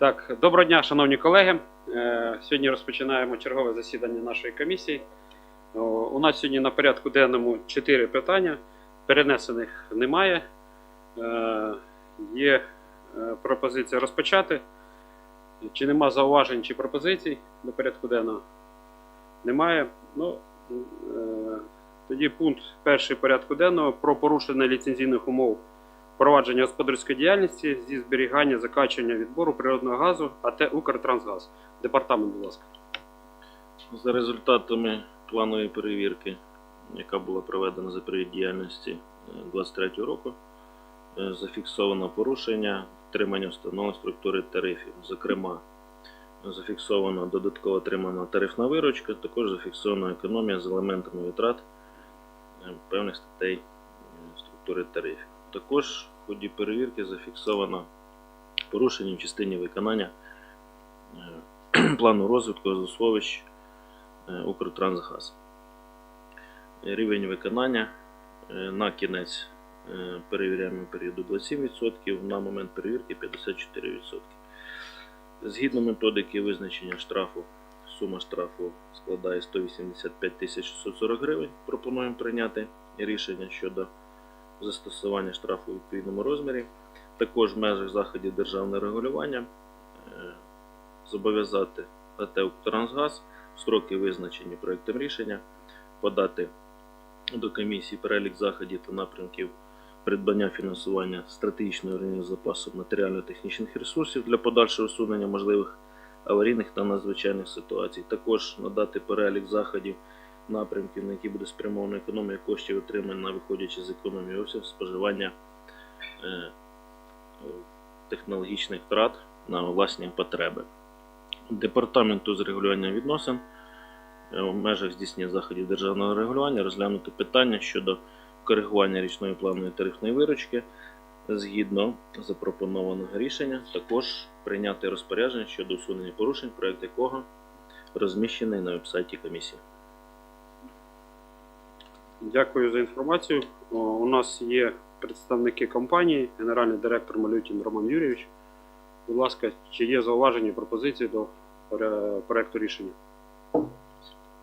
Так, доброго дня, шановні колеги. Е, Сьогодні розпочинаємо чергове засідання нашої комісії. У нас сьогодні на порядку денному чотири питання. Перенесених немає. Е, Є е, пропозиція розпочати. Чи нема зауважень чи пропозицій до порядку денного? Немає. Ну, тоді пункт перший порядку денного про порушення ліцензійних умов провадження господарської діяльності зі зберігання, закачування відбору природного газу АТ Укртрансгаз. Департамент, будь ласка. За результатами планової перевірки, яка була проведена за період діяльності 2023 року, е, зафіксовано порушення тримання встановленої структури тарифів. Зокрема, зафіксовано додатково отримана тарифна виручка, також зафіксована економія з елементами витрат е, певних статей е, структури тарифів. Також ході перевірки зафіксовано порушення в частині виконання е, плану розвитку газосховищ е, Укртрансгаз. Рівень виконання е, на кінець перевіряємо періоду 27%, на момент перевірки 54%. Згідно методики визначення штрафу, сума штрафу складає 185 640 гривень. Пропонуємо прийняти рішення щодо застосування штрафу у відповідному розмірі. Також в межах заходів державного регулювання е, зобов'язати АТ «Укртрансгаз» в строки визначені проектом рішення подати до комісії перелік заходів та напрямків придбання фінансування стратегічного рівня запасу матеріально-технічних ресурсів для подальшого усунення можливих аварійних та надзвичайних ситуацій. Також надати перелік заходів напрямків, на які буде спрямована економія коштів, отримана виходячи з економії обсяг споживання е, е, технологічних втрат на власні потреби. Департаменту з регулювання відносин е, в межах здійснення заходів державного регулювання розглянути питання щодо коригування річної планової тарифної виручки згідно запропонованого рішення, також прийняти розпорядження щодо усунення порушень, проект якого розміщений на вебсайті комісії. Дякую за інформацію. У нас є представники компанії, генеральний директор Малютін Роман Юрійович. Будь ласка, чи є зауваження пропозиції до проекту рішення?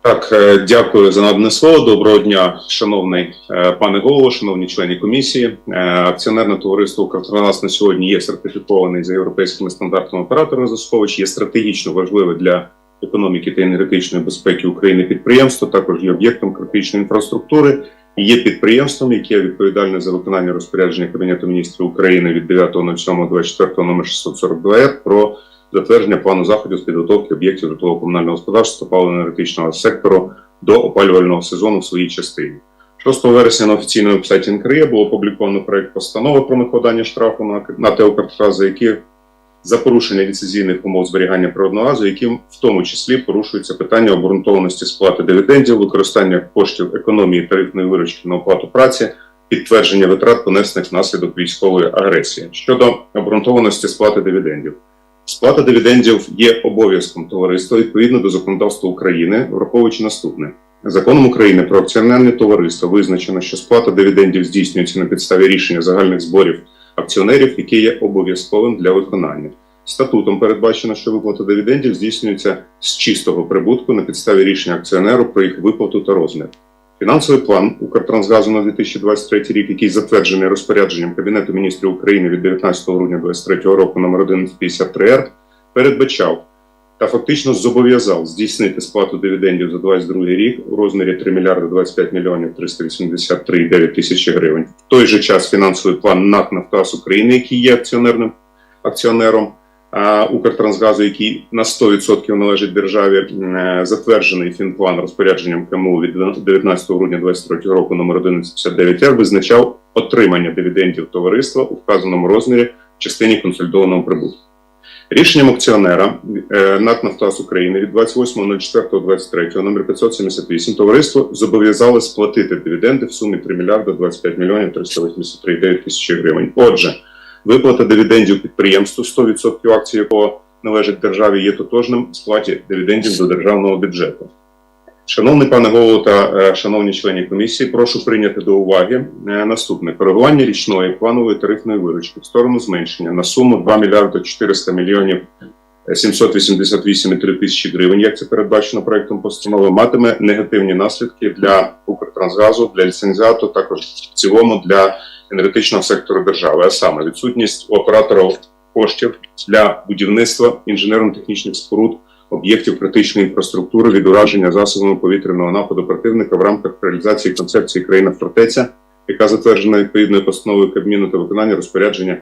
Так, е, дякую за надане слово. Доброго дня, шановний е, пане голово, шановні члени комісії. Е, Акціонерне товариство «Укртрансгаз» на сьогодні є сертифікований за європейськими стандартами оператора газосховищ, є стратегічно важливе для економіки та енергетичної безпеки України підприємство, також є об'єктом критичної інфраструктури. і Є підприємством, яке відповідальне за виконання розпорядження Кабінету міністрів України від 9.07.24 номер 642 р про затвердження плану заходів з підготовки об'єктів житлово-комунального господарства та паливно-енергетичного сектору до опалювального сезону в своїй частині. 6 вересня на офіційному вебсайті НКРЕ було опубліковано проект постанови про накладання штрафу на, на ТЕОКРТРА, за за порушення ліцензійних умов зберігання природного газу, яким в тому числі порушується питання обґрунтованості сплати дивідендів, використання коштів економії тарифної виручки на оплату праці, підтвердження витрат, понесених внаслідок військової агресії. Щодо обґрунтованості сплати дивідендів. Сплата дивідендів є обов'язком товариства відповідно до законодавства України, враховуючи наступне. Законом України про акціонерне товариство визначено, що сплата дивідендів здійснюється на підставі рішення загальних зборів акціонерів, які є обов'язковим для виконання. Статутом передбачено, що виплата дивідендів здійснюється з чистого прибутку на підставі рішення акціонеру про їх виплату та розмір. Фінансовий план Укртрансгазу на 2023 рік, який затверджений розпорядженням Кабінету міністрів України від 19 грудня 2023 року номер 1153 р передбачав та фактично зобов'язав здійснити сплату дивідендів за 2022 рік у розмірі 3 мільярди 25 мільйонів 383,9 тисячі гривень. В той же час фінансовий план НАК «Нафтогаз України, який є акціонерним акціонером Укртрансгазу, який на 100% належить державі, е, затверджений фінплан розпорядженням КМУ від 19 грудня 2023 року номер 1159 р визначав отримання дивідендів товариства у вказаному розмірі в частині консолідованого прибутку. Рішенням акціонера е, НАК «Нафтогаз України» від 28.04.23 номер 578 товариство зобов'язало сплатити дивіденди в сумі 3 мільярда 25 мільйонів 383,9 тисячі гривень. Отже, виплата дивідендів підприємству, 100% акцій якого належить державі, є тотожним сплаті дивідендів до державного бюджету. Шановний пане голово та е, шановні члени комісії, прошу прийняти до уваги е, наступне. Коригування річної планової тарифної виручки в сторону зменшення на суму 2 мільярди 400 мільйонів 788,3 тисячі гривень, як це передбачено проектом постанови, матиме негативні наслідки для Укртрансгазу, для ліцензіату, також в цілому для енергетичного сектору держави, а саме відсутність у оператора коштів для будівництва інженерно-технічних споруд об'єктів критичної інфраструктури від ураження засобами повітряного нападу противника в рамках реалізації концепції країна фортеця, яка затверджена відповідною постановою Кабміну та виконання розпорядження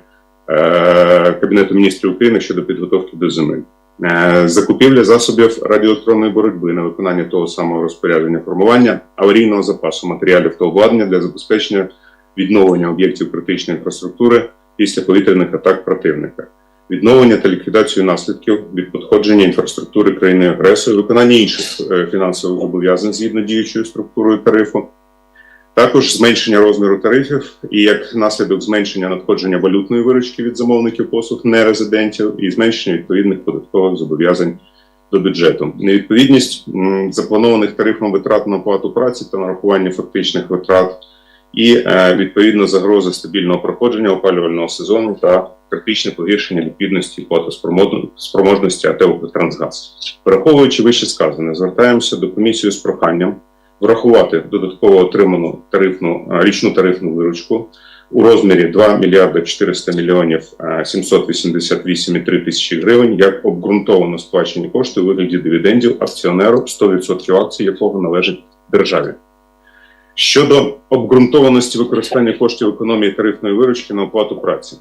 е, Кабінету міністрів України щодо підготовки до зими. Е, Закупівля засобів радіоелектронної боротьби на виконання того самого розпорядження формування аварійного запасу матеріалів та обладнання для забезпечення відновлення об'єктів критичної інфраструктури після повітряних атак противника, відновлення та ліквідацію наслідків від подходження інфраструктури країни агресора, виконання інших е, фінансових зобов'язань згідно діючою структурою тарифу. Також зменшення розміру тарифів і як наслідок зменшення надходження валютної виручки від замовників послуг нерезидентів і зменшення відповідних податкових зобов'язань до бюджету. Невідповідність запланованих тарифом витрат на оплату праці та нарахування фактичних витрат і е, відповідно загрози стабільного проходження опалювального сезону та критичне погіршення ліквідності платоспроможності АТ «Укртрансгаз». Враховуючи вище сказане, звертаємося до комісії з проханням врахувати додатково отриману тарифну е, річну тарифну виручку у розмірі 2 мільярди 400 мільйонів е, 788,3 тисячі гривень як обґрунтовано сплачені кошти у вигляді дивідендів акціонеру 100% акцій, якого належить державі. Щодо обґрунтованості використання коштів економії тарифної виручки на оплату праці.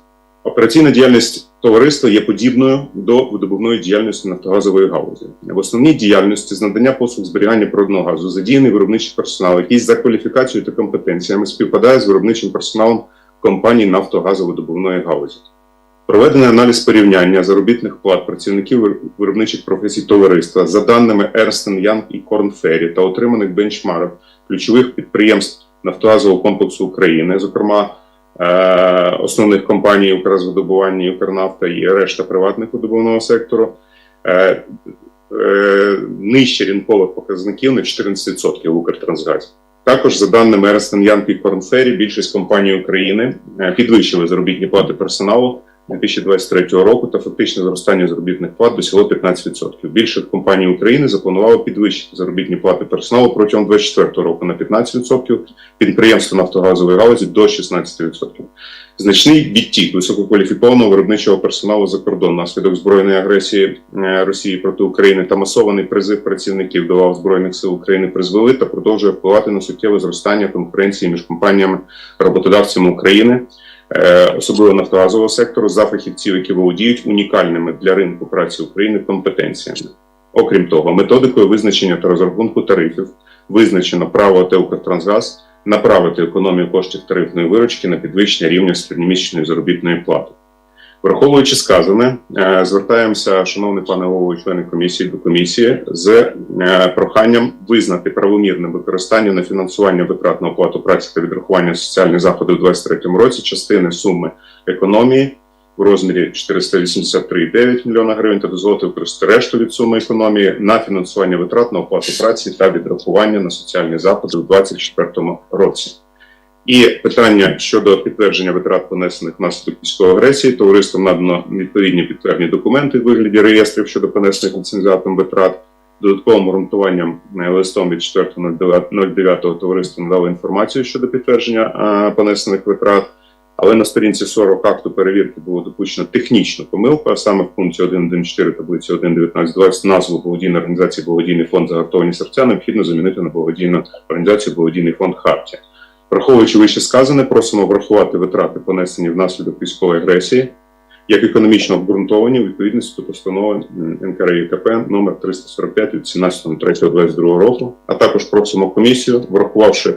Операційна діяльність товариства є подібною до видобувної діяльності нафтогазової галузі. В основній діяльності з надання послуг зберігання природного газу задіяний виробничий персонал, який за кваліфікацією та компетенціями співпадає з виробничим персоналом компаній нафтогазовидобувної галузі. Проведений аналіз порівняння заробітних плат працівників виробничих професій товариства за даними Ernst Young і Ferry та отриманих бенчмарок ключових підприємств нафтогазового комплексу України, зокрема основних компаній Укрзвидобування, Укрнафта і решта приватних видобувного сектору, е, е, нижче ринкових показників на 14% в Укртрансгазі. Також за даними Ernst Young і Корнфері, більшість компаній України е, підвищили заробітні плати персоналу 2023 року та фактичне зростання заробітних плат досягло 15%. Більше компаній України запланувало підвищити заробітні плати персоналу протягом 2024 року на 15%, підприємства нафтогазової галузі до 16%. Значний відтік висококваліфікованого виробничого персоналу за кордон внаслідок збройної агресії е, Росії проти України та масований призив працівників до лав Збройних сил України призвели та продовжує впливати на суттєве зростання конкуренції між компаніями роботодавцями України особливо нафтогазового сектору, за фахівців, які володіють унікальними для ринку праці України компетенціями. Окрім того, методикою визначення та розрахунку тарифів визначено право АТ «Укртрансгаз» направити економію коштів тарифної виручки на підвищення рівня середньомісячної заробітної плати. Враховуючи сказане, е, звертаємося, шановний пане голово, члени комісії до комісії з е, проханням визнати правомірним використання на фінансування витрат на оплату праці та відрахування соціальних заходів у 2023 році частини суми економії в розмірі 483,9 млн гривень та дозволити використати решту від суми економії на фінансування витрат на оплату праці та відрахування на соціальні заходи у 2024 році. І питання щодо підтвердження витрат, понесених внаслідок військової агресії, товариством надано відповідні підтверджені документи в вигляді реєстрів щодо понесених ліцензіатом витрат. Додатковим ґрунтуванням е, листом від 4.09 товариство надало інформацію щодо підтвердження е, понесених витрат. Але на сторінці 40 акту перевірки було допущено технічну помилку, а саме в пункті 1.1.4 таблиці 1.19.20 назву благодійної організації Благодійний фонд загартовані серця необхідно замінити на благодійну організацію Благодійний фонд Хартія. Враховуючи вище сказане, просимо врахувати витрати, понесені внаслідок військової агресії, як економічно обґрунтовані у відповідності до постанови НКРЄКП номер 345 від 17.03.22 року, а також просимо комісію, врахувавши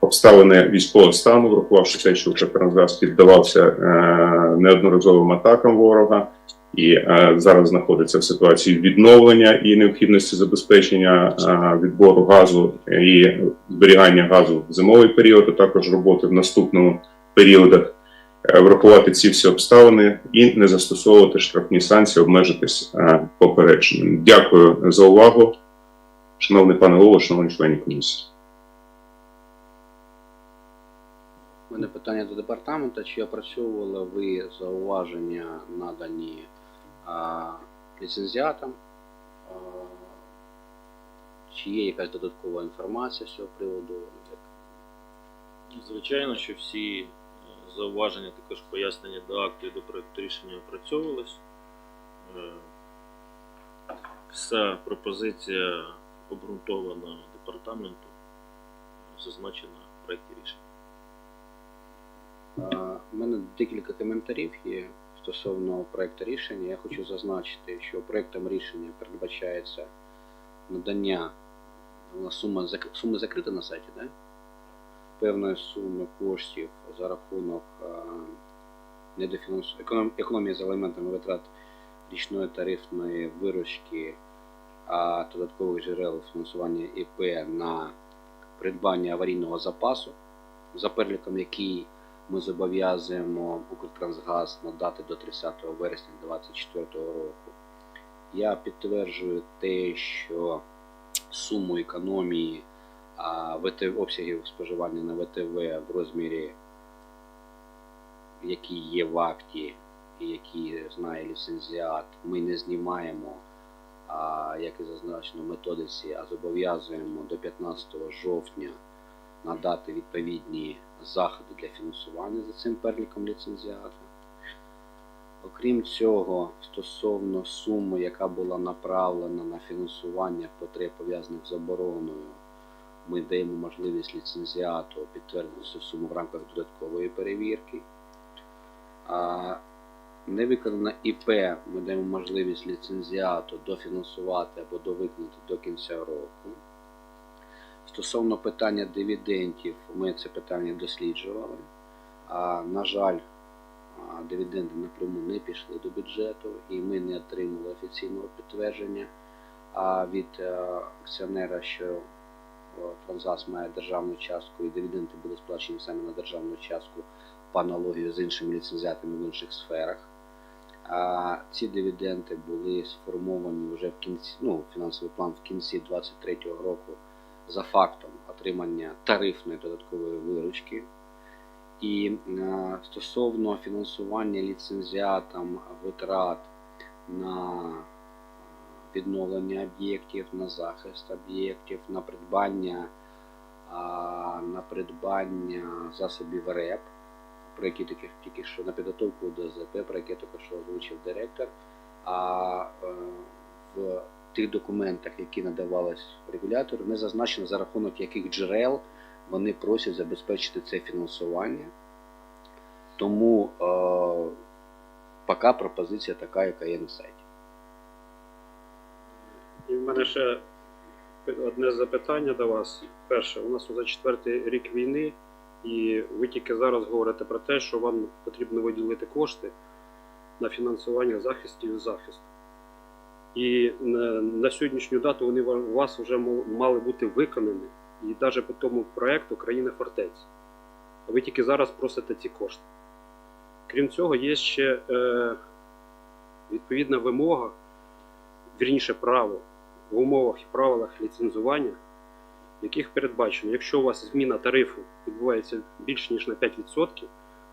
обставини військового стану, врахувавши те, що Укртрансгаз піддавався е, неодноразовим атакам ворога, і е, зараз знаходиться в ситуації відновлення і необхідності забезпечення е, відбору газу і зберігання газу в зимовий період, а також роботи в наступному періодах. е, Врахувати ці всі обставини і не застосовувати штрафні санкції, обмежитись е, попередженням. Дякую за увагу, шановний пане голово, шановні члени комісії. У мене питання до департаменту. Чи опрацьовували ви зауваження надані ліцензіатам? Чи є якась додаткова інформація з цього приводу? Звичайно, що всі е, зауваження, також пояснення до акту і до проекту рішення опрацьовувались. Е, Вся пропозиція обґрунтована департаменту, е, зазначена в проєкті рішення. У мене декілька коментарів є стосовно проекту рішення. Я хочу зазначити, що проектом рішення передбачається надання сума суми закрита на сайті, да? певної суми коштів за рахунок а, недофінансу... економ... економії з елементами витрат річної тарифної виручки, а додаткових джерел фінансування ІП на придбання аварійного запасу, за переліком який ми зобов'язуємо Укртрансгаз надати до 30 вересня 2024 року. Я підтверджую те, що суму економії обсягів споживання на ВТВ в розмірі, які є в акті і які знає ліцензіат, ми не знімаємо, а, як і зазначено в методиці, а зобов'язуємо до 15 жовтня надати відповідні заходи для фінансування за цим переліком ліцензіата. Окрім цього, стосовно суми, яка була направлена на фінансування потреб пов'язаних з обороною, ми даємо можливість ліцензіату підтвердити цю суму в рамках додаткової перевірки. А невиконана ІП ми даємо можливість ліцензіату дофінансувати або довиконати до кінця року. Стосовно питання дивідендів, ми це питання досліджували. А, на жаль, дивіденди напряму не пішли до бюджету, і ми не отримали офіційного підтвердження від е, акціонера, що е, Транзас має державну частку, і дивіденди були сплачені саме на державну частку по аналогію з іншими ліцензіатами в інших сферах. А ці дивіденди були сформовані вже в кінці, ну, фінансовий план в кінці 2023 року за фактом отримання тарифної додаткової виручки. І е, стосовно фінансування ліцензіатам витрат на е, відновлення об'єктів, на захист об'єктів, на придбання, на придбання засобів РЕП, про які тільки, тільки що на підготовку до ЗП, про які тільки що озвучив директор. А е, в тих документах, які надавались регулятору, не зазначено за рахунок яких джерел вони просять забезпечити це фінансування. Тому е, поки пропозиція така, яка є на сайті. І в мене ще одне запитання до вас. Перше, у нас вже четвертий рік війни, і ви тільки зараз говорите про те, що вам потрібно виділити кошти на фінансування захистів і захисту. І на, сьогоднішню дату вони у вас вже мали бути виконані, і навіть по тому проєкту країна фортець. А ви тільки зараз просите ці кошти. Крім цього, є ще е, відповідна вимога, вірніше право в умовах і правилах ліцензування, яких передбачено, якщо у вас зміна тарифу відбувається більш ніж на 5%,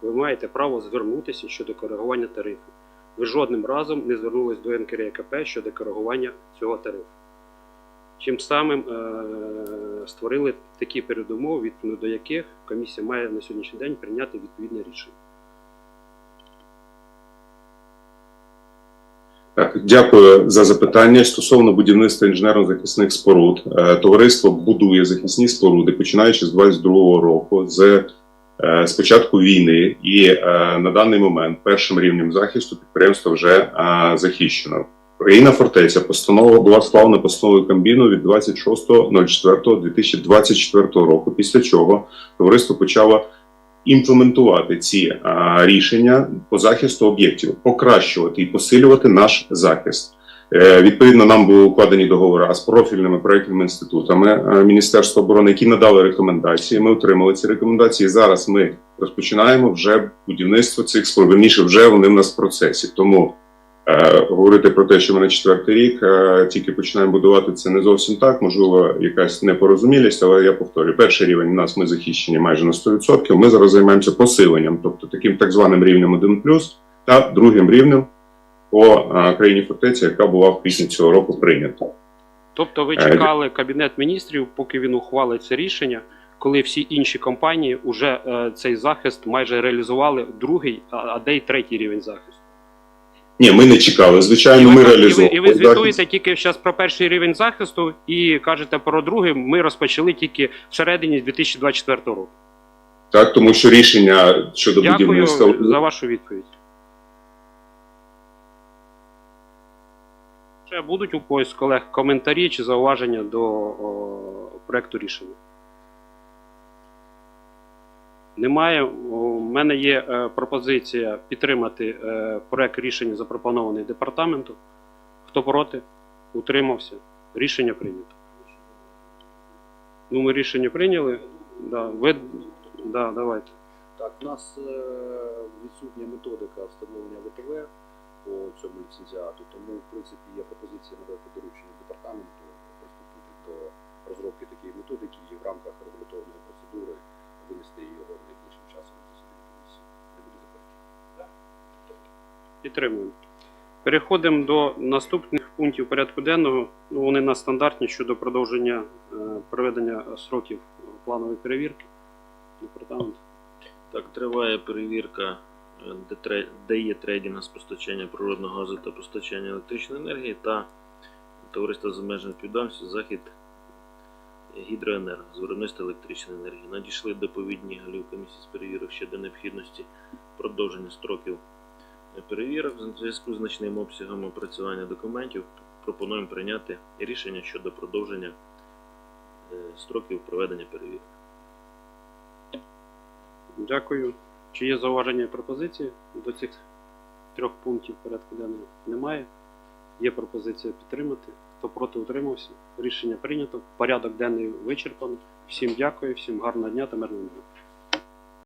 ви маєте право звернутися щодо коригування тарифу. Ви жодним разом не звернулись до НКРЕКП щодо коригування цього тарифу. Чим самим е- створили такі передумови, відповідно до яких комісія має на сьогоднішній день прийняти відповідне рішення. Так, дякую за запитання. Стосовно будівництва інженерно-захисних споруд, Е, товариство будує захисні споруди, починаючи з 22-го року, з з початку війни, і е, на даний момент першим рівнем захисту підприємство вже е, захищено. Країна фортеця постанова була склана постановою Кабміну від 26.04.2024 року. Після чого товариство почало імплементувати ці рішення по захисту об'єктів, покращувати і посилювати наш захист. Е, відповідно, нам були укладені договори з профільними проектними інститутами е, Міністерства оборони, які надали рекомендації. Ми отримали ці рекомендації. Зараз ми розпочинаємо вже будівництво цих споруд. Вже вони в нас в процесі. Тому е, говорити про те, що ми на четвертий рік е, тільки починаємо будувати це не зовсім так. Можливо, якась непорозумілість, але я повторюю, перший рівень у нас ми захищені майже на 100%. Ми зараз займаємося посиленням, тобто таким так званим рівнем 1+, та другим рівнем по е, країні фортеці, яка була в квітні цього року прийнята. Тобто ви Е, чекали Кабінет міністрів, поки він ухвалить це рішення, коли всі інші компанії вже е, цей захист майже реалізували другий, а, де й третій рівень захисту. Ні, ми не чекали. Звичайно, і, ми ви, і, ви, і ви звітуєте тільки зараз про перший рівень захисту і кажете про другий. Ми розпочали тільки всередині 2024 року. Так, тому що рішення щодо Дякую будівництва за вашу відповідь. Ще будуть у когось колег коментарі чи зауваження до о, проекту рішення? Немає. У мене є е, пропозиція підтримати е, проект рішення, запропонований департаменту. Хто проти? Утримався. Рішення прийнято. Ну, ми рішення прийняли. Да, ви... да, давайте. Так, у нас е, відсутня методика встановлення ВТВ по цьому ліцензіату, тому в принципі є пропозиція надати доручення департаменту приступити до розробки такої методики і в рамках регуляторної процедури винести його найближчим часом на засідання комісії. Не буде заперечень. Підтримуємо. Переходимо до наступних пунктів порядку денного. Ну, вони на стандартні щодо продовження е, проведення сроків планової перевірки. Департамент. Так, триває перевірка, де, є трейдинг з постачання природного газу та постачання електричної енергії та товариство з обмеженою відповідальністю захід гідроенерго з виробництва електричної енергії. Надійшли доповідні голів комісії з перевірок щодо необхідності продовження строків перевірок в зв'язку з значним обсягом опрацювання документів. Пропонуємо прийняти рішення щодо продовження е, строків проведення перевірок. Дякую. Чи є зауваження і пропозиції до цих трьох пунктів порядку денного? Немає. Є пропозиція підтримати. Хто проти утримався? Рішення прийнято. Порядок денний вичерпано. Всім дякую, всім гарного дня та мирного дня.